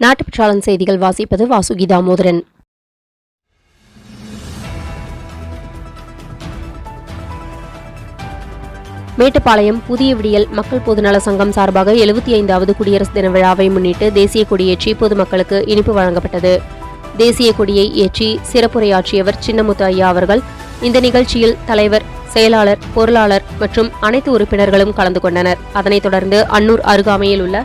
நாட்டுப்பற்றாளன் செய்திகள் வாசிப்பது வாசுகி தாமோதரன் மேட்டுப்பாளையம் புதிய விடியல் மக்கள் பொதுநல சங்கம் சார்பாக எழுபத்தி ஐந்தாவது குடியரசு தின விழாவை முன்னிட்டு தேசிய கொடியேற்றி பொதுமக்களுக்கு இனிப்பு வழங்கப்பட்டது. தேசிய கொடியை ஏற்றி சிறப்புரையாற்றியவர் சின்னமுத்து ஐயா அவர்கள். இந்த நிகழ்ச்சியில் தலைவர் செயலாளர் பொருளாளர் மற்றும் அனைத்து உறுப்பினர்களும் கலந்து கொண்டனர். அதனைத் தொடர்ந்து அன்னூர் அருகாமையில் உள்ள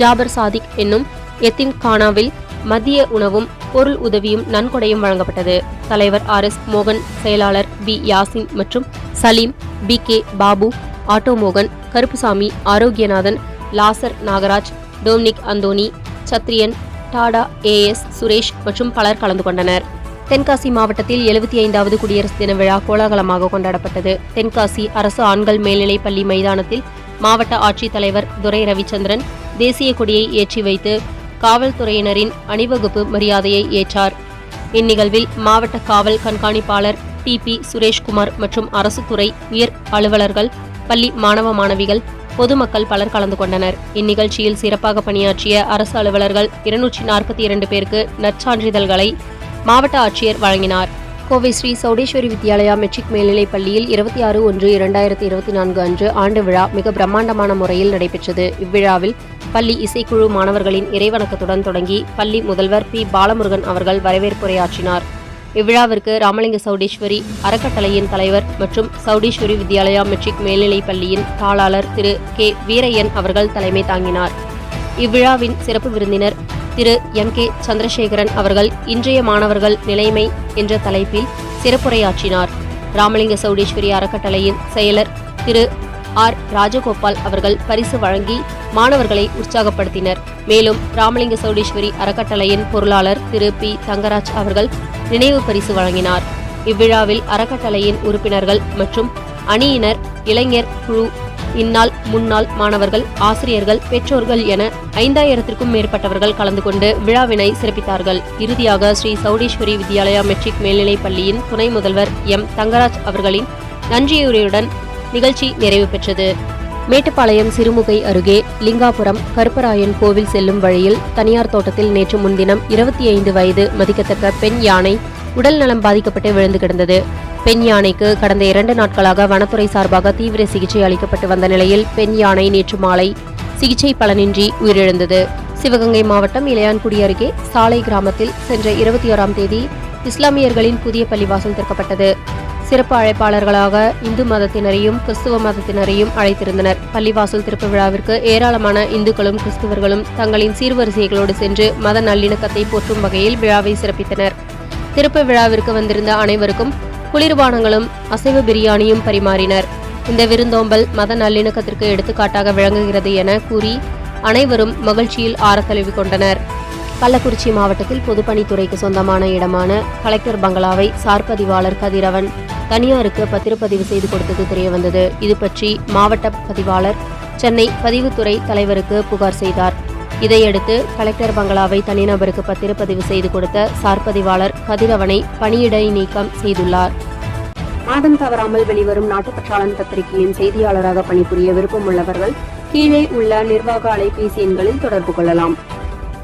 ஜாபர் சாதிக் என்னும் எத்தின் கானாவில் மத்திய உணவும் பொருள் உதவியும் நன்கொடையும் வழங்கப்பட்டது. தலைவர் ஆர் எஸ் மோகன் செயலாளர் பி யாசின் மற்றும் Salim P K Babu auto மோகன் Karuppusamy Arokkiyanathan Lazar Nagaraj Dominic Anthony Sathriyan Tata A S Suresh மற்றும் பலர் கலந்து கொண்டனர். தென்காசி மாவட்டத்தில் எழுபத்தி ஐந்தாவது குடியரசு தின விழா கோலாகலமாக கொண்டாடப்பட்டது. தென்காசி அரசு ஆண்கள் மேல்நிலைப் பள்ளி மைதானத்தில் மாவட்ட ஆட்சித்தலைவர் துரை ரவிச்சந்திரன் தேசிய கொடியை ஏற்றி வைத்து காவல்துறையினரின் அணிவகுப்பு மரியாதையை ஏற்றார். இந்நிகழ்வில் மாவட்ட காவல் கண்காணிப்பாளர் டி பி சுரேஷ்குமார் மற்றும் அரசு துறை உயர் அலுவலர்கள் பள்ளி மாணவ மாணவிகள் பொதுமக்கள் பலர் கலந்து கொண்டனர். இந்நிகழ்ச்சியில் சிறப்பாக பணியாற்றிய அரசு அலுவலர்கள் இருநூற்றி நாற்பத்தி இரண்டு பேருக்கு நற்சான்றிதழ்களை மாவட்ட ஆட்சியர் வழங்கினார். கோவை ஸ்ரீ சௌடேஸ்வரி வித்யாலயா மெட்ரிக் மேல்நிலைப் பள்ளியில் இருபத்தி ஆறு ஒன்று இரண்டாயிரத்தி இருபத்தி நான்கு அன்று ஆண்டு விழா மிக பிரம்மாண்டமான முறையில் நடைபெற்றது. இவ்விழாவில் பள்ளி இசைக்குழு மாணவர்களின் இறைவணக்கத்துடன் தொடங்கி பள்ளி முதல்வர் பி. பாலமுருகன் அவர்கள் வரவேற்புரையாற்றினார். இவ்விழாவிற்கு ராமலிங்க சௌடீஸ்வரி அறக்கட்டளையின் தலைவர் மற்றும் சௌடேஸ்வரி வித்யாலயா மெட்ரிக் மேல்நிலைப் பள்ளியின் தாளாளர் திரு கே வீரையன் அவர்கள் தலைமை தாங்கினார். இவ்விழாவின் சிறப்பு விருந்தினர் திரு எம் கே சந்திரசேகரன் அவர்கள் இன்றைய மாணவர்கள் நிலைமை என்ற தலைப்பில் சிறப்புரையாற்றினார். ராமலிங்க சௌடீஸ்வரி அறக்கட்டளையின் செயலர் திரு ஆர். ராஜகோபால் அவர்கள் பரிசு வழங்கி மாணவர்களை உற்சாகப்படுத்தினர். மேலும் ராமலிங்க சௌடேஸ்வரி அறக்கட்டளையின் பொருளாளர் திரு. பி. தங்கராஜ் அவர்கள் நினைவு பரிசு வழங்கினார். இவ்விழாவில் அறக்கட்டளையின் உறுப்பினர்கள் மற்றும் அணியினர் இளைஞர் குழு இந்நாள் முன்னாள் மாணவர்கள் ஆசிரியர்கள் பெற்றோர்கள் என ஐந்தாயிரத்திற்கும் மேற்பட்டவர்கள் கலந்து கொண்டு விழாவினை சிறப்பித்தார்கள். இறுதியாக ஸ்ரீ சௌடேஸ்வரி வித்யாலயா மெட்ரிக் மேல்நிலைப் பள்ளியின் துணை முதல்வர் எம். தங்கராஜ் அவர்களின் நன்றியுரையுடன் நிகழ்ச்சி நிறைவு பெற்றது. மேட்டுப்பாளையம் சிறுமுகை அருகே லிங்காபுரம் கருப்பராயன் கோவில் செல்லும் வழியில் தனியார் தோட்டத்தில் நேற்று முன்தினம் இருபத்தி ஐந்து வயது மதிக்கத்தக்க பெண் யானை உடல் நலம் பாதிக்கப்பட்டு விழுந்து கிடந்தது. பெண் யானைக்கு கடந்த இரண்டு நாட்களாக வனத்துறை சார்பாக தீவிர சிகிச்சை அளிக்கப்பட்டு வந்த நிலையில் பெண் யானை நேற்று மாலை சிகிச்சை பலனின்றி உயிரிழந்தது. சிவகங்கை மாவட்டம் இளையான்குடி அருகே சாலை கிராமத்தில் சென்ற இருபத்தி ஓராம் தேதி இஸ்லாமியர்களின் புதிய பள்ளிவாசல் திறக்கப்பட்டது. சிறப்பு அழைப்பாளர்களாக இந்து மதத்தினரையும் கிறிஸ்துவ மதத்தினரையும் அழைத்திருந்தனர். பள்ளிவாசல் திறப்பு விழாவிற்கு ஏராளமான இந்துக்களும் கிறிஸ்துவர்களும் தங்களின் சீர்வரிசைகளோடு சென்று மத நல்லிணக்கத்தை போற்றும் வகையில் விழாவை சிறப்பித்தனர். திறப்பு விழாவிற்கு வந்திருந்த அனைவருக்கும் குளிர்பானங்களும் அசைவ பிரியாணியும் பரிமாறினர். இந்த விருந்தோம்பல் மத நல்லிணக்கத்திற்கு எடுத்துக்காட்டாக விளங்குகிறது என கூறி அனைவரும் மகிழ்ச்சியில் ஆரத்தழுவி கொண்டனர். கள்ளக்குறிச்சி மாவட்டத்தில் பொதுப்பணித்துறைக்கு சொந்தமான இடமான கலெக்டர் பங்களாவை சார்பதிவாளர் கதிரவன் தனியாருக்கு பத்திரப்பதிவு செய்து கொடுத்தது தெரியவந்தது. இது பற்றி மாவட்ட பதிவாளர் சென்னை பதிவுத்துறை தலைவருக்கு புகார் செய்தார். இதையடுத்து கலெக்டர் பங்களாவை தனிநபருக்கு பத்திரப்பதிவு செய்து கொடுத்த சார்பதிவாளர் கதிரவனை பணியிடை நீக்கம் செய்துள்ளார். மாதம் தவறாமல் வெளிவரும் நாட்டுப்பற்றாளன் பத்திரிகையின் செய்தியாளராக பணிபுரிய விருப்பமுள்ளவர்கள் கீழே உள்ள நிர்வாக அலைபேசி எண்களில் தொடர்பு கொள்ளலாம்.